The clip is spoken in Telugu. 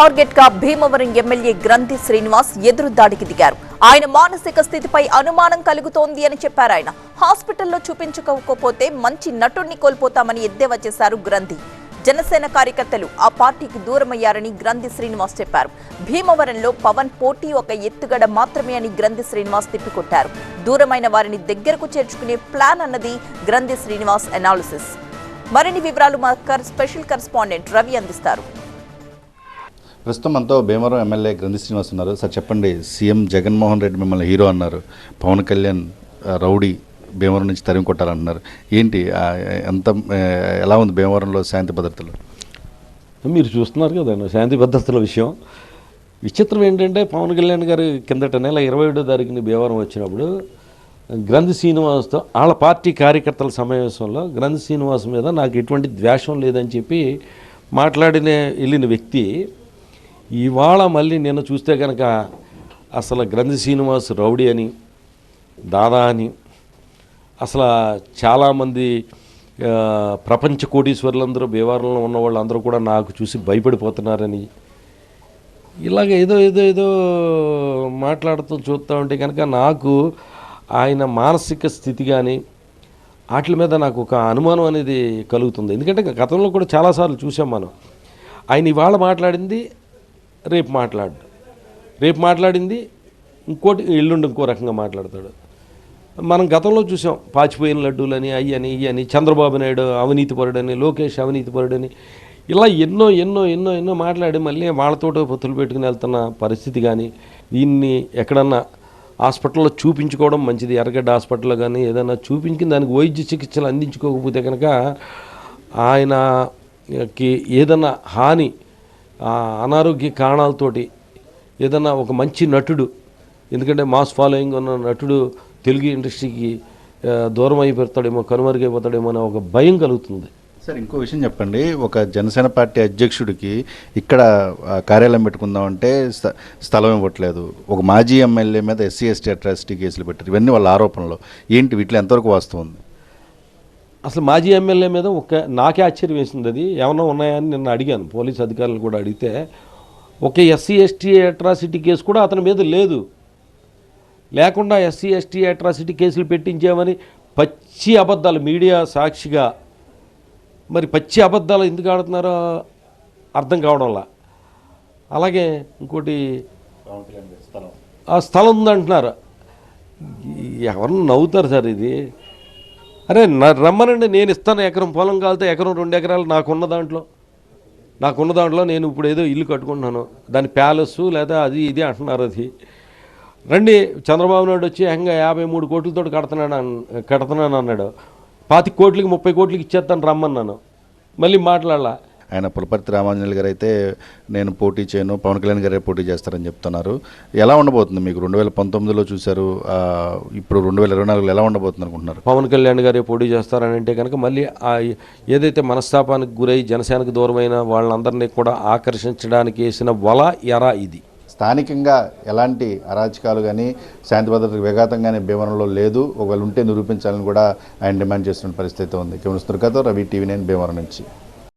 టార్గెట్గా భీమవరం ఎమ్మెల్యే గ్రంథి శ్రీనివాస్ ఎదురు దాడికి దిగారు. ఆయన మానసిక స్థితిపై అనుమానం కలుగుతోంది అని చెప్పారు ఆయన. హాస్పిటల్లో చూపించుకోకపోతే మంచి నటుణ్ణి కోల్పోతామని ఎద్దేవా చేశారు గ్రంథి. జనసేన కార్యకర్తలు ఆ పార్టీకి దూరమయ్యారని గ్రంథి శ్రీనివాస్ చెప్పారు. భీమవరంలో పవన్ పోటీ ఒక ఎత్తుగడ మాత్రమే అని గ్రంథి శ్రీనివాస్ తిప్పికొట్టారు. దూరమైన వారిని దగ్గరకు చేర్చుకునే ప్లాన్ అన్నది గ్రంథి శ్రీనివాస్ అనాలిసిస్. మరిన్ని వివరాలు మా కర్- స్పెషల్ కరెస్పాండెంట్ రవి అందిస్తారు. ప్రస్తుతం మనతో భీమవరం ఎమ్మెల్యే గ్రంథి శ్రీనివాస్ ఉన్నారు. సార్ చెప్పండి సీఎం జగన్మోహన్ రెడ్డి మిమ్మల్ని హీరో అన్నారు. పవన్ కళ్యాణ్ రౌడీ భీమవరం నుంచి తరిమి కొట్టాలంటున్నారు. ఏంటి ఎంత ఎలా ఉంది భీమవరంలో శాంతి భద్రతలు? మీరు చూస్తున్నారు కదండి శాంతి భద్రతల విషయం. విచిత్రం ఏంటంటే పవన్ కళ్యాణ్ గారు కిందట నెల ఇరవై ఏడో తారీఖుని భీమవరం వచ్చినప్పుడు గ్రంథి శ్రీనివాస్తో వాళ్ళ పార్టీ కార్యకర్తల సమావేశంలో గ్రంథి శ్రీనివాస్ మీద నాకు ఎటువంటి ద్వేషం లేదని చెప్పి మాట్లాడిన వెళ్ళిన వ్యక్తి ఇవాళ మళ్ళీ నిన్న చూస్తే కనుక అసలు గ్రంథి శ్రీనివాస్ రౌడీ అని దాదా అని అసలు చాలామంది ప్రపంచ కోటీశ్వరులందరూ భీమవరంలో ఉన్న వాళ్ళందరూ కూడా నాకు చూసి భయపడిపోతున్నారని ఇలాగ ఏదో ఏదో ఏదో మాట్లాడుతూ చూస్తూ ఉంటే కనుక నాకు ఆయన మానసిక స్థితి కానీ వాటి మీద నాకు ఒక అనుమానం అనేది కలుగుతుంది. ఎందుకంటే గతంలో కూడా చాలాసార్లు చూసాం మనం. ఆయన ఇవాళ మాట్లాడింది రేపు మాట్లాడు. రేపు మాట్లాడింది ఇంకోటి ఎల్లుండి ఇంకో రకంగా మాట్లాడతాడు. మనం గతంలో చూసాం పాచిపోయిన లడ్డూలని అయ్యని అని అని చంద్రబాబు నాయుడు అవినీతిపరుడని లోకేష్ అవినీతిపరుడని ఇలా ఎన్నో ఎన్నో ఎన్నో ఎన్నో మాట్లాడి మళ్ళీ వాళ్ళతోటో పొత్తులు పెట్టుకుని వెళ్తున్న పరిస్థితి కానీ దీన్ని ఎక్కడన్నా హాస్పిటల్లో చూపించుకోవడం మంచిది. ఎర్రగడ్డ హాస్పిటల్లో కానీ ఏదైనా చూపించి దానికి వైద్య చికిత్సలు అందించుకోకపోతే కనుక ఆయనకి ఏదైనా హాని అనారోగ్య కారణాలతోటి ఏదన్నా ఒక మంచి నటుడు ఎందుకంటే మాస్ ఫాలోయింగ్ ఉన్న నటుడు తెలుగు ఇండస్ట్రీకి దూరం అయిపోతాడేమో కనుమరుగైపోతాడేమో అనే ఒక భయం కలుగుతుంది. సార్ ఇంకో విషయం చెప్పండి. ఒక జనసేన పార్టీ అధ్యక్షుడికి ఇక్కడ కార్యాలయం పెట్టుకుందామంటే స్థ- స్థలం ఇవ్వట్లేదు. ఒక మాజీ ఎమ్మెల్యే మీద ఎస్సీ ఎస్టీ అట్రాసిటీ కేసులు పెట్టారు. ఇవన్నీ వాళ్ళ ఆరోపణలు. ఏంటి వీటిలో ఎంతవరకు వాస్తవం ఉంది? అసలు మాజీ ఎమ్మెల్యే మీద ఒక నాకే ఆశ్చర్యం వేసింది అది ఏమన్నా ఉన్నాయని నిన్న అడిగాను. పోలీస్ అధికారులు కూడా అడిగితే ఒక ఎస్సీ ఎస్టీ అట్రాసిటీ కేసు కూడా అతని మీద లేదు. లేకుండా ఎస్సీ ఎస్టీ అట్రాసిటీ కేసులు పెట్టించామని పచ్చి అబద్ధాలు మీడియా సాక్షిగా మరి పచ్చి అబద్ధాలు ఎందుకు ఆడుతున్నారో అర్థం కావడంలా. అలాగే ఇంకోటి ఆ స్థలం ఉందంటున్నారు. ఎవరన్నా నవ్వుతారు సార్ ఇది? అరే నా- రమ్మనండి నేను ఇస్తాను. ఎకరం పొలం కాలితే ఎకరం రెండు ఎకరాలు నాకున్న దాంట్లో. నాకున్న దాంట్లో నేను ఇప్పుడు ఏదో ఇల్లు కట్టుకుంటున్నాను. దాని ప్యాలెస్ లేదా అది ఇది అంటున్నారు అది. రండి చంద్రబాబు నాయుడు వచ్చి ఏకంగా యాభై మూడు కోట్లతో కడుతున్నాను కడుతున్నాను అన్నాడు. పాతి కోట్లకి ముప్పై కోట్లకి ఇచ్చేస్తాను రమ్మన్నాను. మళ్ళీ మాట్లాడాల. ఆయన పులపర్తి రామాంజనేయులు గారు అయితే నేను పోటీ చేయను పవన్ కళ్యాణ్ గారే పోటీ చేస్తారని చెప్తున్నారు. ఎలా ఉండబోతుంది మీకు రెండు వేల పంతొమ్మిదిలో చూశారు ఇప్పుడు రెండు వేల ఇరవై నాలుగులో ఎలా ఉండబోతుంది అనుకుంటున్నారు? పవన్ కళ్యాణ్ గారే పోటీ చేస్తారని అంటే కనుక మళ్ళీ ఆ ఏదైతే మనస్తాపానికి గురై జనసేనకు దూరమైన వాళ్ళందరినీ కూడా ఆకర్షించడానికి వేసిన వల ఎర ఇది. స్థానికంగా ఎలాంటి అరాచకాలు కానీ శాంతి భద్రతకు విఘాతం కానీ భీమవరంలో లేదు. ఒకవేళ ఉంటే నిరూపించాలని కూడా ఆయన డిమాండ్ చేస్తున్న పరిస్థితి ఉంది. Camera Ravi TV nine Bhimavaram నుంచి.